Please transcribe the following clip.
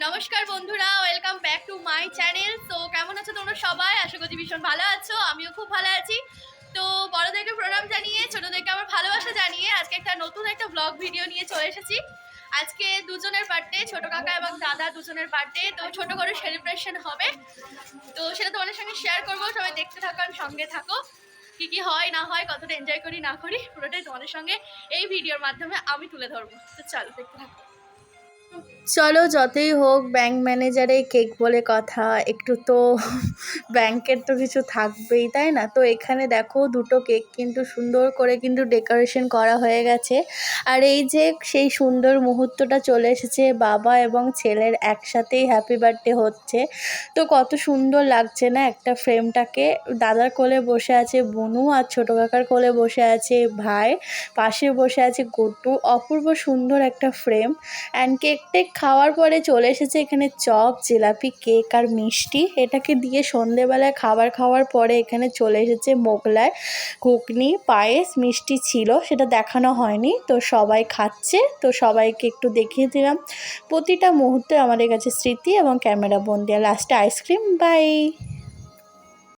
নমস্কার বন্ধুরা welcome back to my channel তো কেমন আছো তোমরা সবাই? আশা করছি ভীষণ ভালো আছো, আমিও খুব ভালো আছি। তো বড়দেরকে প্রণাম জানিয়ে, ছোটোদেরকে আমার ভালোবাসা জানিয়ে আজকে একটা নতুন একটা ব্লগ ভিডিও নিয়ে চলে এসেছি। আজকে দুজনের বার্থডে ছোট কাকা এবং দাদা দুজনের বার্থডে তো ছোট করে সেলিব্রেশন হবে। তো সেটা তোমাদের সঙ্গে শেয়ার করব, সবাই দেখতে থাকো, আমি সঙ্গে থাকো। কি কি হয়, না হয়, কতটা এনজয় করি, না করি, পুরোটাই তোমাদের সঙ্গে এই ভিডিওর মাধ্যমে আমি তুলে ধরবো। তো চলো, দেখতে থাকো। চলো যতই হোক ব্যাংক ম্যানেজারে কেক বলে কথা, একটু তো ব্যাংকের তো কিছু থাকবেই, তাই না? তো এখানে দেখো দুটো কেক কিন্তু সুন্দর করে কিন্তু ডেকোরেশন করা হয়ে গেছে। আর এই যে সেই সুন্দর মুহূর্তটা চলে এসেছে, বাবা এবং ছেলের একসাথেই হ্যাপি বার্থডে হচ্ছে। তো কত সুন্দর লাগছে না একটা ফ্রেমটাকে দাদার কোলে বসে আছে বনু আর ছোটো কাকার কোলে বসে আছে ভাই। পাশে বসে আছে গট্টু অপূর্ব সুন্দর একটা ফ্রেম অ্যান্ড কেক টেক খাওয়ার পরে চলে এসেছে এখানে চপ, জিলাপি, কেক আর মিষ্টি। এটাকে দিয়ে সন্ধেবেলায় খাবার খাওয়ার পরে এখানে চলে এসেছে মোগলাই, ঘুগনি, পায়েস, মিষ্টি ছিল। সেটা দেখানো হয়নি। তো সবাই খাচ্ছে। তো সবাইকে একটু দেখিয়ে দিলাম। প্রতিটা মুহূর্তে আমাদের কাছে স্মৃতি এবং ক্যামেরা বন্দি আর লাস্টে আইসক্রিম বাই